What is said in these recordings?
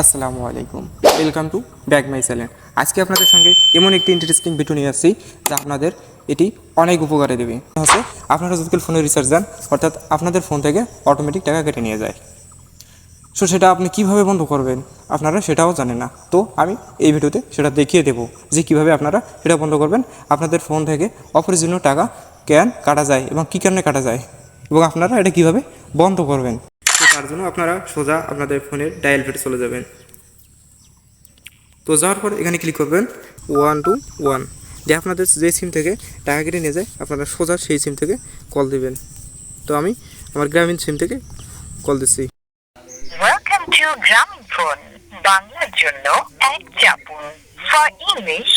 আসসালামু আলাইকুম। Welcome to back my channel আজকে আপনাদের সঙ্গে এমন একটি ইন্টারেস্টিং ভিডিও নিয়ে আসছি, যা আপনাদের এটি অনেক উপকারে দেবে। হচ্ছে, আপনারা যদি ফোনে রিচার্জ দেন, অর্থাৎ আপনাদের ফোন থেকে অটোমেটিক টাকা কেটে নিয়ে যায়। সো সেটা আপনি কীভাবে বন্ধ করবেন, আপনারা সেটাও জানেন না। তো, আমি এই ভিডিওতে সেটা দেখিয়ে দেবো, যে কীভাবে আপনারা সেটা বন্ধ করবেন, আপনাদের ফোন থেকে অপ্রয়োজনীয় টাকা কেন কাটা যায় এবং কী কারণে কাটা যায়, এবং আপনারা এটা কীভাবে বন্ধ করবেন। তার জন্য আপনারা সোজা আপনাদের ফোনের ডায়াল পেটে চলে যাবেন। তো যাওয়ার পর এখানে ক্লিক করবেন ওয়ান টু ওয়ান দিয়ে আপনাদের যে সিম থেকে টাকা কেটে নিয়ে যায়, আপনারা সোজা সেই সিম থেকে কল দিবেন। তো আমি আমার গ্রামীণ সিম থেকে কল দিচ্ছি। বাংলার জন্য এক চাপুন ফর ইংলিশ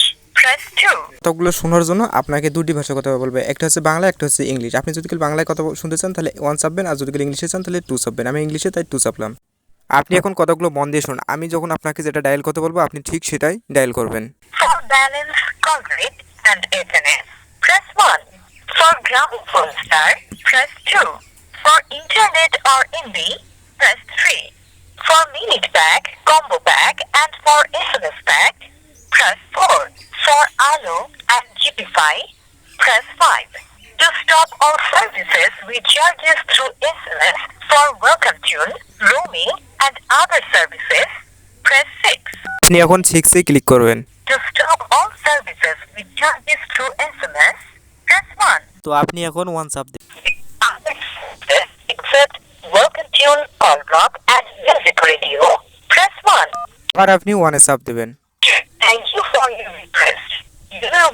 কথাগুলো শোনার জন্য আপনাকে দুটি ভাষায় কথা বলবে একটা হচ্ছে বাংলা একটা হচ্ছে ইংলিশ আপনি যদি কেউ বাংলায় কথা বল- শুনতে চান তাহলে ওয়ান চাপবেন আর যদি কেউ ইংলিশে চান তাহলে টু চাপবেন আমি ইংলিশে তাই টু চাপলাম আপনি এখন কথাগুলো মন দিয়ে শুনুন আমি যখন আপনাকে যেটা ডায়াল করতে বলব আপনি ঠিক সেটাই ডায়াল করবেন For balance, call and SMS, press 1. For ground star, press 2. For internet or MB, press 3. For minute combo and for SMS pack, press 4. For ALO and GPFI, press 5. To stop all services with charges through SMS for welcome tune, roaming, and other services, press 6. আপনি এখন সিক্সে click করবেন To stop all services with charges through SMS, press 1. তো আপনি এখন one চাপ দেবেন Other services except Welcome Tune, Call Block, and Music Radio, press 1. আর আপনি ওয়ানে চাপ দেবেন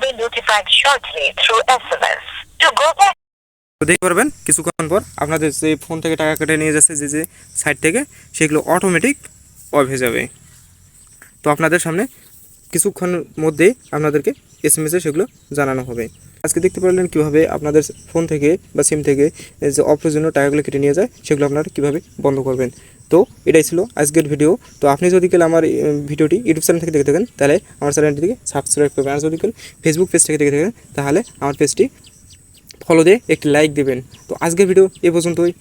be notified shortly through SMS. To go back দেখতে পারবেন কিছুক্ষণ পর আপনাদের যে ফোন থেকে টাকা কেটে নিয়ে যাচ্ছে, যে যে সাইট থেকে, সেগুলো অটোমেটিক অফ হয়ে যাবে তো আপনাদের সামনে কিছুক্ষণের মধ্যেই আপনাদেরকে এস এম এসে সেগুলো জানানো হবে। আজকে দেখতে পারলেন কীভাবে আপনাদের ফোন থেকে বা সিম থেকে যে অপ্রয়োজনীয় টাকাগুলো কেটে নিয়ে যায়, সেগুলো আপনারা কীভাবে বন্ধ করবেন। তো এটাই ছিল আজকের ভিডিও তো আপনি যদি কেউ আমার ভিডিওটি ইউটিউব চ্যানেল থেকে দেখে থাকেন, তাহলে আমার চ্যানেলটি থেকে সাবস্ক্রাইব করবেন। আর যদি কেউ ফেসবুক পেজ থেকে দেখে থাকেন, তাহলে আমার পেজটি ফলো দিয়ে একটি লাইক দেবেন। তো আজকের ভিডিও এ পর্যন্তই।